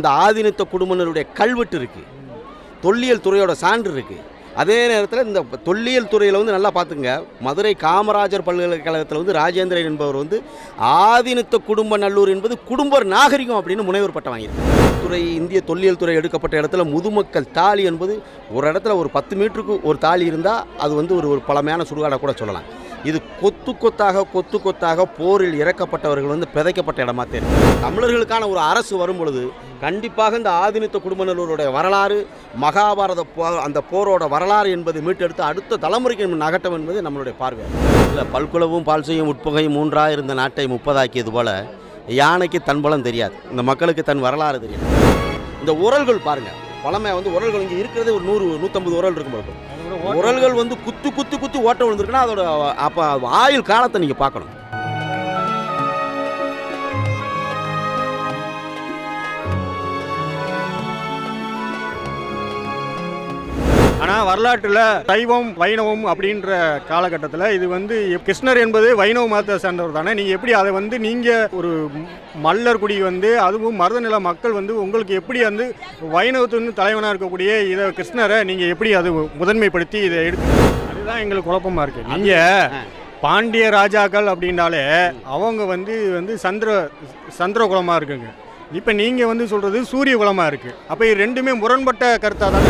அந்த ஆதீனத்த குடும்பத்தினருடைய கல்வெட்டு இருக்குது தொல்லியல் துறையோட சான்று இருக்குது அதே நேரத்தில் இந்த தொல்லியல் துறையில் வந்து நல்லா பார்த்துங்க மதுரை காமராஜர் பல்கலைக்கழகத்தில் வந்து ராஜேந்திரன் என்பவர் வந்து ஆதீனத்த குடும்ப நல்லூர் என்பது குடும்ப நாகரிகம் அப்படின்னு முனைவர் பட்டம் வாங்கியிருக்கு. துறை இந்திய தொல்லியல் துறை எடுக்கப்பட்ட இடத்துல முதுமக்கள் தாலி என்பது ஒரு இடத்துல ஒரு பத்து மீட்டருக்கு ஒரு தாலி இருந்தால் அது வந்து ஒரு ஒரு பழமையான சுடுகாடை கூட சொல்லலாம். இது கொத்து கொத்தாக கொத்து கொத்தாக போரில் இறக்கப்பட்டவர்கள் வந்து பிதைக்கப்பட்ட இடமா தெரியும். தமிழர்களுக்கான ஒரு அரசு வரும் பொழுது கண்டிப்பாக இந்த ஆதினித்த குடும்பநல்லூருடைய வரலாறு மகாபாரத போ அந்த போரோட வரலாறு என்பது மீட்டெடுத்து அடுத்த தலைமுறைக்கு நகட்டம் என்பது நம்மளுடைய பார்வை. இல்லை பல்குலவும் பால் செய்யும் உட்பகையும் மூன்றாக இருந்த நாட்டை முப்பதாக்கியது போல யானைக்கு தன் பலம் தெரியாது. இந்த மக்களுக்கு தன் வரலாறு தெரியாது. இந்த உரல்கள் பாருங்கள் பழமை வந்து உரல்கள் இங்கே இருக்கிறதே ஒரு நூறு நூற்றம்பது உரல் இருக்கும் இருக்கும். உரல்கள் வந்து குத்து குத்து குத்து ஓட்ட விழுந்துருக்குன்னா அதோட அப்போ ஆயுள் காலத்தை நீங்கள் பார்க்கணும். ஆனால் வரலாற்றில் சைவம் வைணவம் அப்படின்ற காலகட்டத்தில் இது வந்து கிருஷ்ணர் என்பது வைணவ மதத்தை சேர்ந்தவர் தானே. நீங்கள் எப்படி அதை வந்து நீங்கள் ஒரு மல்லர் குடி வந்து அதுவும் மருதநில மக்கள் வந்து உங்களுக்கு எப்படி வந்து வைணவத்தின் தலைவனாக இருக்கக்கூடிய இதை கிருஷ்ணரை நீங்கள் எப்படி அது முதன்மைப்படுத்தி இதை எடுத்து அதுதான் எங்களுக்கு குழப்பமாக இருக்குது நீங்கள் பாண்டிய ராஜாக்கள் அப்படின்னாலே அவங்க வந்து வந்து சந்திர சந்திர குலமாக இருக்குங்க. இப்போ நீங்கள் வந்து சொல்கிறது சூரிய குலமாக இருக்குது அப்போ இது ரெண்டுமே முரண்பட்ட கருத்தாக தான்?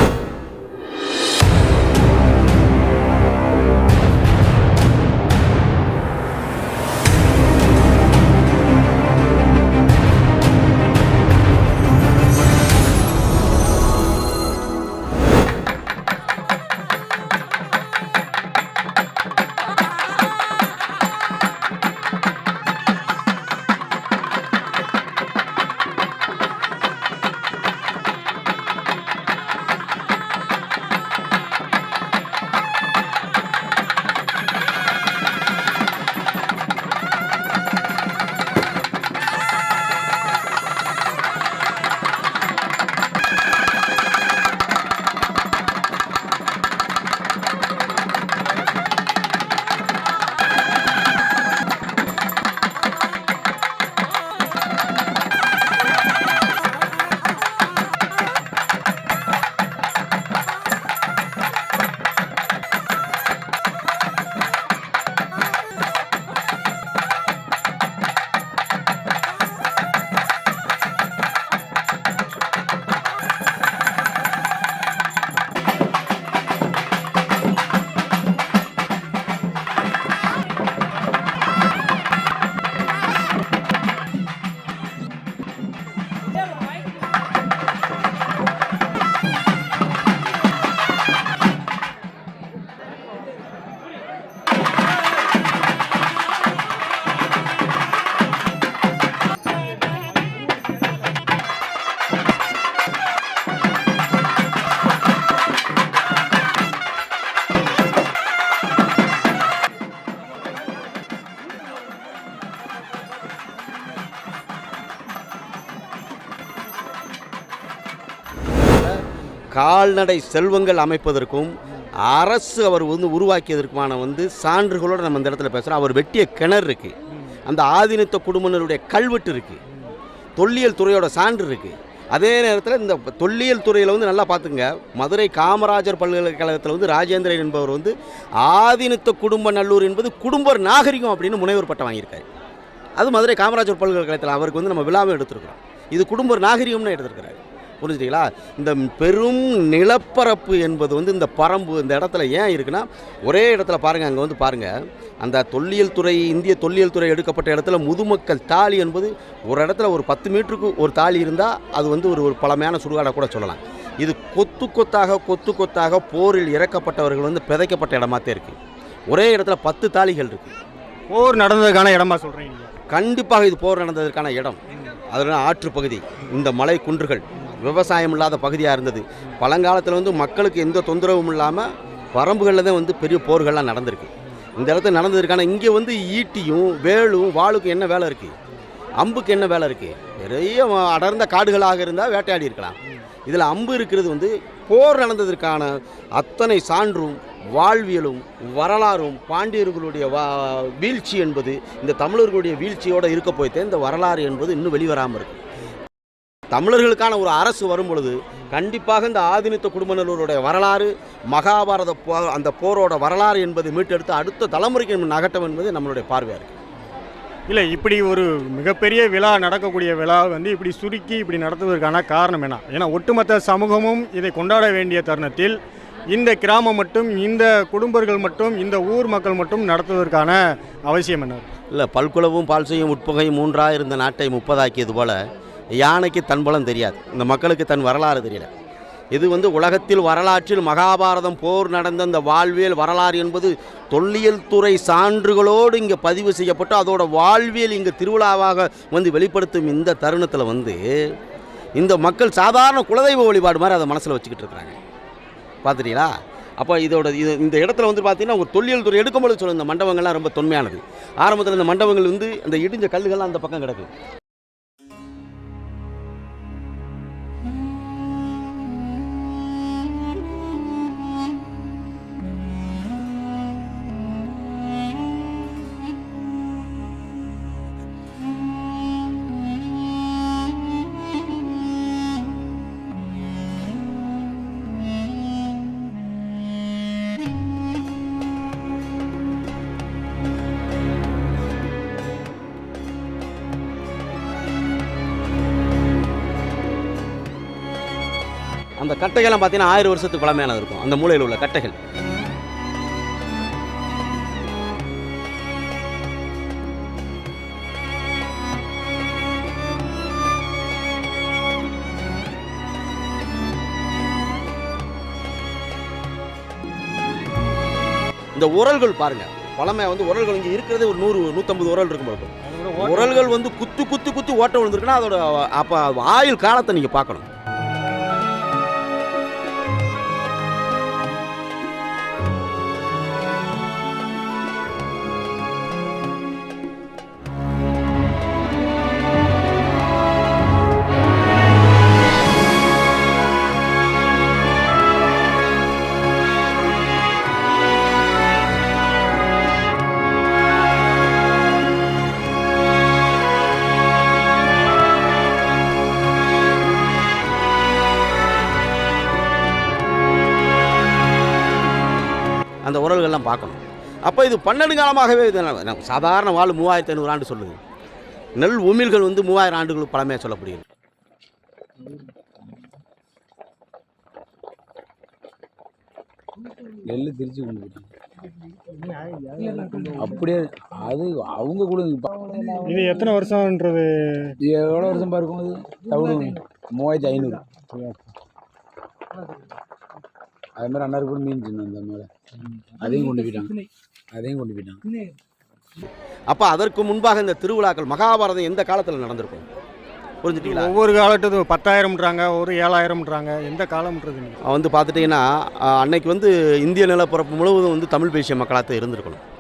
கால்நடை செல்வங்கள் அமைப்பதற்கும் அரசு அவர் வந்து உருவாக்கியதற்குமான வந்து சான்றுகளோடு நம்ம இந்த இடத்துல பேசுகிறோம் அவர் வெட்டிய கிணறு இருக்குது அந்த ஆதீனத்த குடும்பங்களுடைய கல்வெட்டு இருக்குது தொல்லியல் துறையோட சான்று இருக்குது அதே நேரத்தில் இந்த தொல்லியல் துறையில் வந்து நல்லா பார்த்துங்க. மதுரை காமராஜர் பல்கலைக்கழகத்தில் வந்து ராஜேந்திரன் என்பவர் வந்து ஆதீனத்த குடும்ப நல்லூர் என்பது குடும்ப நாகரிகம் அப்படின்னு முனைவர் பட்டம் வாங்கியிருக்காரு. அது மதுரை காமராஜர் பல்கலைக்கழகத்தில் அவருக்கு வந்து நம்ம விழாவை எடுத்திருக்கிறோம். இது குடும்ப நாகரிகம்னு எடுத்திருக்கிறாரு. புரிஞ்சுட்டீங்களா? இந்த பெரும் நிலப்பரப்பு என்பது வந்து இந்த பரம்பு இந்த இடத்துல ஏன் இருக்குன்னா ஒரே இடத்துல பாருங்கள் அங்கே வந்து பாருங்கள் அந்த தொல்லியல் துறை இந்திய தொல்லியல் துறை எடுக்கப்பட்ட இடத்துல முதுமக்கள் தாலி என்பது ஒரு இடத்துல ஒரு பத்து மீட்டருக்கு ஒரு தாலி இருந்தால் அது வந்து ஒரு ஒரு பழமையான சுடுகாடை கூட சொல்லலாம். இது கொத்து கொத்தாக கொத்து கொத்தாக போரில் இறக்கப்பட்டவர்கள் வந்து பிதைக்கப்பட்ட இடமாத்தே இருக்குது ஒரே இடத்துல பத்து தாலிகள் இருக்குது போர் நடந்ததுக்கான இடமா சொல்கிறீங்க கண்டிப்பாக இது போர் நடந்ததற்கான இடம். அதனால் ஆற்று பகுதி. இந்த மலை குன்றுகள். விவசாயம் இல்லாத பகுதியாக இருந்தது. பழங்காலத்தில் வந்து மக்களுக்கு எந்த தொந்தரவும் இல்லாமல் வரம்புகளில் தான் வந்து பெரிய போர்கள்லாம் நடந்திருக்கு. இந்த இடத்துல நடந்ததற்கான இங்கே வந்து ஈட்டியும் வேலும் வாளுக்கும் என்ன வேலை இருக்குது அம்புக்கு என்ன வேலை இருக்குது நிறைய அடர்ந்த காடுகளாக இருந்தால் வேட்டையாடி இருக்கலாம். இதில் அம்பு இருக்கிறது வந்து போர் நடந்ததற்கான அத்தனை சான்றும் வாழ்வியலும் வரலாறும் பாண்டியர்களுடைய வா வீழ்ச்சி என்பது இந்த தமிழர்களுடைய வீழ்ச்சியோடு இருக்க போய்த்தே இந்த வரலாறு என்பது இன்னும் வெளிவராமல் இருக்குது தமிழர்களுக்கான ஒரு அரசு வரும் பொழுது கண்டிப்பாக இந்த ஆதினித்த குடும்பத்தினருடைய வரலாறு மகாபாரத போ அந்த போரோட வரலாறு என்பதை மீட்டெடுத்து அடுத்த தலைமுறைக்கு நகட்டம் என்பது நம்மளுடைய பார்வையாக இருக்குது இல்லை இப்படி ஒரு மிகப்பெரிய விழா நடக்கக்கூடிய விழா வந்து இப்படி சுருக்கி இப்படி நடத்துவதற்கான காரணம் என்ன? ஏன்னா ஒட்டுமொத்த சமூகமும் இதை கொண்டாட வேண்டிய தருணத்தில் இந்த கிராமம் மட்டும் இந்த குடும்பங்கள் மட்டும் இந்த ஊர் மக்கள் மட்டும் நடத்துவதற்கான அவசியம் என்ன? இல்லை பல்குலவும் பால்சையும் உட்பகையும் மூன்றாக இருந்த நாட்டை முப்பதாக்கியது போல யானைக்கு தன் பலம் தெரியாது. இந்த மக்களுக்கு தன் வரலாறு தெரியல. இது வந்து உலகத்தில் வரலாற்றில் மகாபாரதம் போர் நடந்த இந்த வாழ்வியல் வரலாறு என்பது தொல்லியல் துறை சான்றுகளோடு இங்கே பதிவு செய்யப்பட்டு அதோட வாழ்வியல் இங்கே திருவிழாவாக வந்து வெளிப்படுத்தும் இந்த தருணத்தில் வந்து இந்த மக்கள் சாதாரண குலதெய்வ வழிபாடு மாதிரி அதை மனசில் வச்சுக்கிட்டு இருக்கிறாங்க. பார்த்துட்டீங்களா அப்போ இதோட இது இந்த இடத்துல வந்து பார்த்தீங்கன்னா ஒரு தொல்லியல் துறை எடுக்கும்போது சொல்லுங்கள் இந்த மண்டபங்கள்லாம் ரொம்ப தொன்மையானது. ஆரம்பத்தில் இந்த மண்டபங்கள் வந்து அந்த இடிஞ்ச கல்லுகள்லாம் அந்த பக்கம் கிடக்கு. அந்த கட்டைகள்லாம் பார்த்தீங்கன்னா ஆயிரம் வருஷத்துக்கு பழமையானது இருக்கும். அந்த மூலையில் உள்ள கட்டைகள். இந்த உரல்கள் பாருங்க. பழமை வந்து உரல்கள் இங்கே இருக்கிறது ஒரு நூறு நூற்றம்பது உரல் இருக்கும் இருக்கும். உரல்கள் வந்து குத்து குத்து குத்து ஓட்ட விழுந்திருக்குன்னா அதோட அப்போ ஆயுள் காலத்தை நீங்கள் பார்க்கணும். அப்போ இது பன்னெண்டு காலமாகவே இது சாதாரண வாழ் மூவாயிரத்தி ஐநூறு ஆண்டு சொல்லுது நெல் உமிழ்கள் வந்து மூவாயிரம் ஆண்டுகள் பழமையாக சொல்லப்படுகிறது. நெல் திருச்சி கொண்டு அப்படியே அது அவங்க கூட இது எத்தனை வருஷம்ன்றது? எவ்வளோ வருஷம் பாருக்கும் அது? மூவாயிரத்தி ஐநூறு. அது மாதிரி அண்ணாரு கூட மீன் சின்ன அந்த மேலே. அதையும் கொண்டு போயிட்டாங்க அதையும் கொண்டு போயிட்டாங்க அப்போ அதற்கு முன்பாக இந்த திருவிழாக்கள் மகாபாரதம் எந்த காலத்தில் நடந்திருக்கும்? புரிஞ்சுட்டீங்களா? ஒவ்வொரு காலத்துக்கும் பத்தாயிரம்ன்றாங்க ஒரு ஏழாயிரம்ன்றாங்க. எந்த காலம்ன்றது? வந்து பார்த்துட்டிங்கன்னா அன்னைக்கு வந்து இந்திய நிலப்பரப்பு முழுவதும் வந்து தமிழ் பேசிய மக்களாக தான் இருந்திருக்கணும்.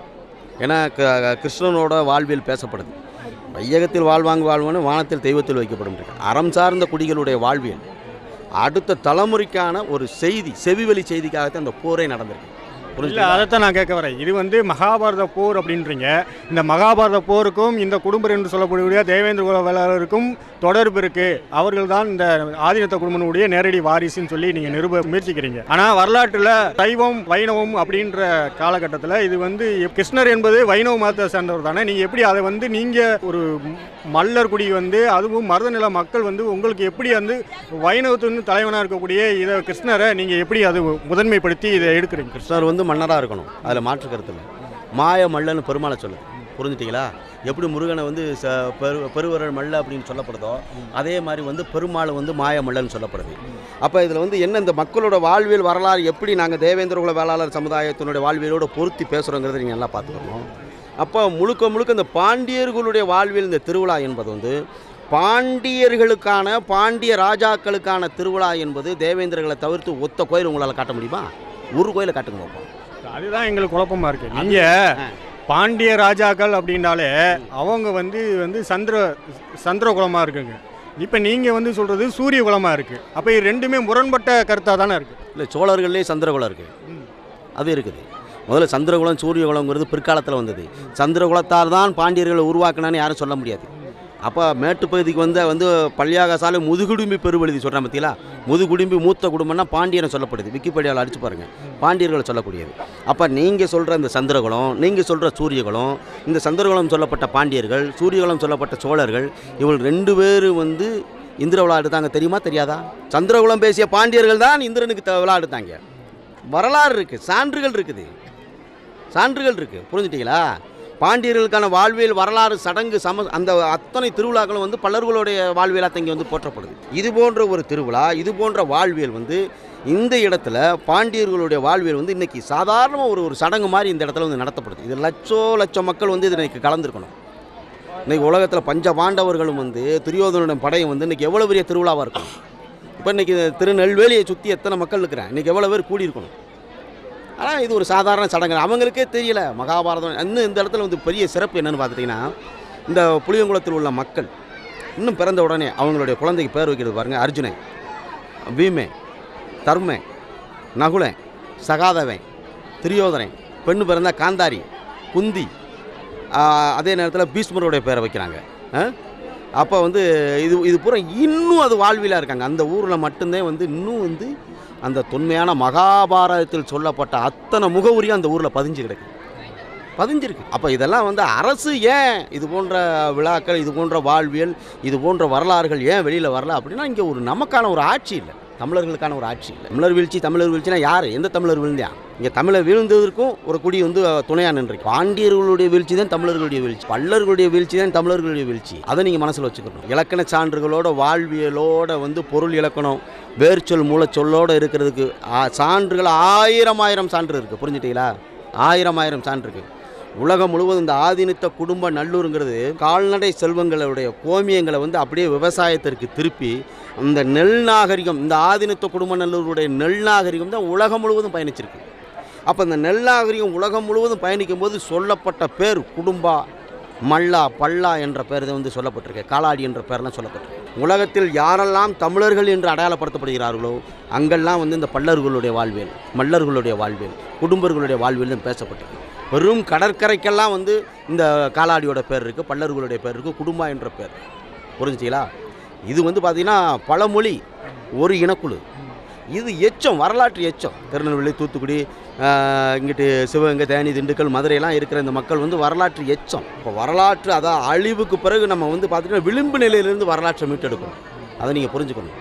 ஏன்னா க- கிருஷ்ணனோட வாழ்வியல் பேசப்படுது. வையகத்தில் வாழ்வாங்கு வாழ்வனு வானத்தில் தெய்வத்தில் வைக்கப்படும். அறம் சார்ந்த குடிகளுடைய வாழ்வியல். அடுத்த தலைமுறைக்கான ஒரு செய்தி செவிவழி செய்திக்காகத்தான் அந்த போரே நடந்திருக்கு. இல்லை அதைத்தான் நான் கேட்க வரேன். இது வந்து மகாபாரத போர் அப்படின்றீங்க. இந்த மகாபாரத போருக்கும் இந்த குடும்பம் என்று சொல்லக்கூடிய தேவேந்திர குலவாளருக்கும் தொடர்பு இருக்கு. அவர்கள் தான் இந்த ஆதினத்த குடும்பனுடைய நேரடி வாரிசுன்னு சொல்லி நீங்கள் நிரூப முயற்சிக்கிறீங்க. ஆனால் வரலாற்றில் சைவம் வைணவம் அப்படின்ற காலகட்டத்தில் இது வந்து கிருஷ்ணர் என்பது வைணவ மதத்தை சேர்ந்தவர் தானே. நீங்கள் எப்படி அதை வந்து நீங்கள் ஒரு மல்லர்குடி வந்து அதுவும் மருதநில மக்கள் வந்து உங்களுக்கு எப்படி வந்து வைணவத்தின் தலைவனாக இருக்கக்கூடிய இதை கிருஷ்ணரை நீங்கள் எப்படி அது முதன்மைப்படுத்தி இதை எடுக்கிறீங்க? கிருஷ்ணர் வந்து மன்னராக இருக்கணும். அதில் மாற்று கருத்தில் மாய மல்லன்னு பெருமாளை சொல்லுது. புரிஞ்சுட்டீங்களா? எப்படி முருகனை வந்து ச பெரு பெருவரல் மல்ல அப்படின்னு சொல்லப்படுதோ அதே மாதிரி வந்து பெருமாள் வந்து மாய மல்லன்னு சொல்லப்படுது. அப்போ இதில் வந்து என்ன இந்த மக்களோட வாழ்வியல் வரலாறு எப்படி நாங்கள் தேவேந்திர குல வேளாளர் சமுதாயத்தினுடைய வாழ்வியலோட பொருத்தி பேசுகிறோங்கிறத நீங்கள் நல்லா பார்த்துக்கணும். அப்போ முழுக்க முழுக்க இந்த பாண்டியர்களுடைய வாழ்வியல் இந்த திருவிழா என்பது வந்து பாண்டியர்களுக்கான பாண்டிய ராஜாக்களுக்கான திருவிழா என்பது தேவேந்திரர்களை தவிர்த்து ஒத்த கோயில் உங்களால் காட்ட முடியுமா? ஒரு கோயிலை காட்டுங்க பார்ப்போம் அதுதான் எங்களுக்கு குழப்பமா இருக்கு. நீங்க பாண்டிய ராஜாக்கள் அப்படின்னாலே அவங்க வந்து வந்து சந்திர சந்திர குலமா இருக்குங்க. இப்போ நீங்க வந்து சொல்றது சூரிய குலமா இருக்கு. அப்போ இது ரெண்டுமே முரண்பட்ட கருத்தா தானே இருக்கு. இல்லை சோழர்கள்லேயே சந்திரகுலம் இருக்குது அது இருக்குது. முதல்ல சந்திரகுலம் சூரியகுலங்கிறது பிற்காலத்தில் வந்தது. சந்திரகுலத்தார் தான் பாண்டியர்களை உருவாக்கினான்னு யாரும் சொல்ல முடியாது. அப்போ மேட்டுப்பகுதிக்கு வந்த வந்து பள்ளியாகாசாலை முதுகுடும்பி பெருவெழுதி சொல்கிறேன் பார்த்தீங்களா முதுகுடும்பி மூத்த குடும்பம்னா பாண்டியனை சொல்லப்படுது. விக்கிபீடியாவில் அடிச்சு பாருங்கள் பாண்டியர்களை சொல்லக்கூடியது. அப்போ நீங்கள் சொல்கிற இந்த சந்திரகுலம் நீங்கள் சொல்கிற சூரியகுலம் இந்த சந்திரகுலம் சொல்லப்பட்ட பாண்டியர்கள் சூரியகுலம் சொல்லப்பட்ட சோழர்கள் இவள் ரெண்டு பேரும் வந்து இந்திர விழா தெரியுமா தெரியாதா? சந்திரகுலம் பேசிய பாண்டியர்கள் தான் இந்திரனுக்கு த- வரலாறு இருக்குது சான்றுகள் இருக்குது. சான்றுகள் இருக்குது புரிஞ்சுட்டிங்களா? பாண்டியர்களுக்கான வாழ்வியல் வரலாறு சடங்கு சம அந்த அத்தனை திருவிழாக்களும் வந்து பல்லர்களுடைய வாழ்வியலாக இங்கே வந்து போற்றப்படுது. இது போன்ற ஒரு திருவிழா இது போன்ற வாழ்வியல் வந்து இந்த இடத்துல பாண்டியர்களுடைய வாழ்வியல் வந்து இன்றைக்கி சாதாரணமாக ஒரு ஒரு சடங்கு மாதிரி இந்த இடத்துல வந்து நடத்தப்படுது. இது லட்சோ லட்சம் மக்கள் வந்து இது இன்னைக்கு கலந்துருக்கணும். இன்றைக்கி உலகத்தில் பஞ்ச பாண்டவர்களும் வந்து துரியோதனுடைய படையும் வந்து இன்னைக்கு எவ்வளோ பெரிய திருவிழாவாக இருக்கும் இப்போ இன்றைக்கி திருநெல்வேலியை சுற்றி எத்தனை மக்கள் இருக்கிறேன் இன்னைக்கு எவ்வளோ பேர் கூடியிருக்கணும்? ஆனால் இது ஒரு சாதாரண சடங்கு. அவங்களுக்கே தெரியல. மகாபாரதம் இன்னும் இந்த இடத்துல வந்து பெரிய சிறப்பு என்னென்னு பார்த்துட்டிங்கன்னா இந்த புளியங்குளத்தில் உள்ள மக்கள் இன்னும் பிறந்த உடனே அவங்களுடைய குழந்தைக்கு பேர் வைக்கிறது பாருங்கள் அர்ஜுனன் பீமே தர்மன் நகுலன் சகாதவன் திரியோதரன் பெண்ணு பிறந்தால் காந்தாரி குந்தி அதே நேரத்தில் பீஷ்மருடைய பேரை வைக்கிறாங்க. அப்போ வந்து இது இது பூரா இன்னும் அது வாழ்விலாக இருக்காங்க. அந்த ஊரில் மட்டும்தான் வந்து இன்னும் வந்து அந்த தொன்மையான மகாபாரதத்தில் சொல்லப்பட்ட அத்தனை முகவுரியும் அந்த ஊரில் பதிஞ்சு கிடக்கு. பதிஞ்சிருக்கு. அப்போ இதெல்லாம் வந்து அரசு ஏன் இது போன்ற விழாக்கள் இது போன்ற வாழ்வியல் இது போன்ற வரலாறுகள் ஏன் வெளியில் வரல அப்படின்னா இங்கே ஒரு நமக்கான ஒரு ஆட்சி இல்லை. தமிழர்களுக்கான ஒரு ஆட்சி இல்லை. தமிழர் வீழ்ச்சி தமிழர் வீழ்ச்சினா யார்? எந்த தமிழர் வீழ்ந்தான் இங்கே தமிழர் வீழ்ந்ததற்கும் ஒரு குடி வந்து துணையாக நின்றுருக்கு. பாண்டியர்களுடைய வீழ்ச்சி தான் தமிழர்களுடைய வீழ்ச்சி. பல்லர்களுடைய வீழ்ச்சி தான் தமிழர்களுடைய வீழ்ச்சி. அதை நீங்கள் மனசில் வச்சுக்கணும். இலக்கண சான்றுகளோட வாழ்வியலோட வந்து பொருள் இலக்கணம் வேர்ச்சொல் மூலச்சொல்லோடு இருக்கிறதுக்கு சான்றுகள் ஆயிரம் ஆயிரம் சான்று இருக்குது புரிஞ்சுட்டீங்களா? ஆயிரம் ஆயிரம் சான்று இருக்குது உலகம் முழுவதும் இந்த ஆதினித்த குடும்ப நல்லூருங்கிறது கால்நடை செல்வங்களுடைய கோமியங்களை வந்து அப்படியே விவசாயத்திற்கு திருப்பி அந்த நெல் நாகரிகம் இந்த ஆதீனத்த குடும்ப நல்லூருடைய நெல் நாகரிகம் தான் உலகம் முழுவதும் பயணிச்சிருக்கு. அப்போ இந்த நெல் நாகரிகம் உலகம் முழுவதும் பயணிக்கும் போது சொல்லப்பட்ட பேர் குடும்பா மல்லா பல்லா என்ற பேர் தான் வந்து சொல்லப்பட்டிருக்கு. காலாடி என்ற பேர்லாம் சொல்லப்பட்டிருக்கு. உலகத்தில் யாரெல்லாம் தமிழர்கள் என்று அடையாளப்படுத்தப்படுகிறார்களோ அங்கெல்லாம் வந்து இந்த பல்லர்களுடைய வாழ்வியல் மல்லர்களுடைய வாழ்வியல் குடும்பர்களுடைய வாழ்வியல் தான் பேசப்பட்டிருக்கு. வெறும் கடற்கரைக்கெல்லாம் வந்து இந்த காலாடியோட பேர் இருக்குது பல்லர்களுடைய பேர் இருக்குது குடும்பா என்ற பேர். புரிஞ்சுச்சிங்களா? இது வந்து பார்த்திங்கன்னா பழமொழி ஒரு இனக்குழு. இது எச்சம் வரலாற்று எச்சம். திருநெல்வேலி தூத்துக்குடி இங்கிட்டு சிவகங்கை தேனி திண்டுக்கல் மதுரையெல்லாம் இருக்கிற இந்த மக்கள் வந்து வரலாற்று எச்சம். இப்போ வரலாற்று அதான் அழிவுக்கு பிறகு நம்ம வந்து பார்த்திங்கன்னா விளிம்பு நிலையிலேருந்து வரலாற்றை மீட்டெடுக்கணும். அதை நீங்கள் புரிஞ்சுக்கணும்.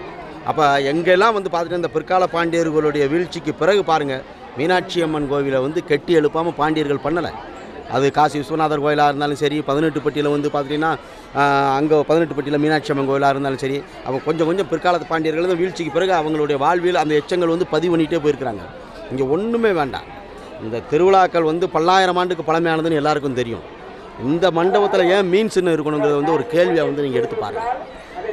அப்போ எங்கெல்லாம் வந்து பார்த்துட்டு இந்த பிற்கால பாண்டியர்களுடைய வீழ்ச்சிக்கு பிறகு பாருங்கள் மீனாட்சி அம்மன் கோவிலை வந்து கெட்டி எழுப்பாமல் பாண்டியர்கள் பண்ணலை. அது காசி விஸ்வநாதர் கோயிலாக இருந்தாலும் சரி பதினெட்டு பட்டியில் வந்து பார்த்துட்டிங்கன்னா அங்கே பதினெட்டு பட்டியில் மீனாட்சி அம்மன் கோயிலாக இருந்தாலும் சரி அவங்க கொஞ்சம் கொஞ்சம் பிற்காலத்து பாண்டியர்கள் வந்து வீழ்ச்சிக்கு பிறகு அவங்களுடைய வாழ்வில் அந்த எச்சங்கள் வந்து பதிவு பண்ணிகிட்டே போயிருக்கிறாங்க. இங்கே ஒன்றுமே வேண்டாம். இந்த திருவிழாக்கள் வந்து பல்லாயிரம் ஆண்டுக்கு பழமையானதுன்னு எல்லாருக்கும் தெரியும். இந்த மண்டபத்தில் ஏன் மீன் சின்னம் இருக்கணுங்கிறது வந்து ஒரு கேள்வியை வந்து நீங்கள் எடுத்து பாருங்கள்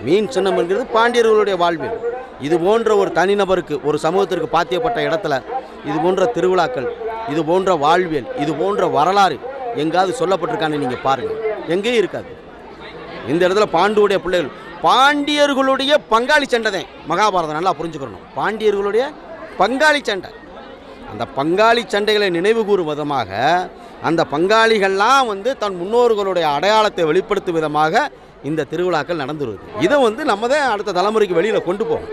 மீன் சின்னம்ங்கிறது பாண்டியர்களுடைய வாழ்வியல். இது போன்ற ஒரு தனிநபருக்கு ஒரு சமூகத்திற்கு பாத்தியப்பட்ட இடத்துல இது போன்ற திருவிழாக்கள் இது போன்ற வாழ்வியல் இது போன்ற வரலாறு எங்காவது சொல்லப்பட்டிருக்கான்னு நீங்கள் பாருங்கள் எங்கேயும் இருக்காது. இந்த இடத்துல பாண்டுவுடைய பிள்ளைகள் பாண்டியர்களுடைய பங்காளி சண்டை தான் மகாபாரதம் நல்லா புரிஞ்சுக்கணும். பாண்டியர்களுடைய பங்காளி சண்டை. அந்த பங்காளி சண்டைகளை நினைவு கூறும் விதமாக அந்த பங்காளிகள்லாம் வந்து தன் முன்னோர்களுடைய அடையாளத்தை வெளிப்படுத்தும் விதமாக இந்த திருவிழாக்கள் நடந்துருது. இதை வந்து நம்ம தான் அடுத்த தலைமுறைக்கு வெளியில் கொண்டு போகணும்.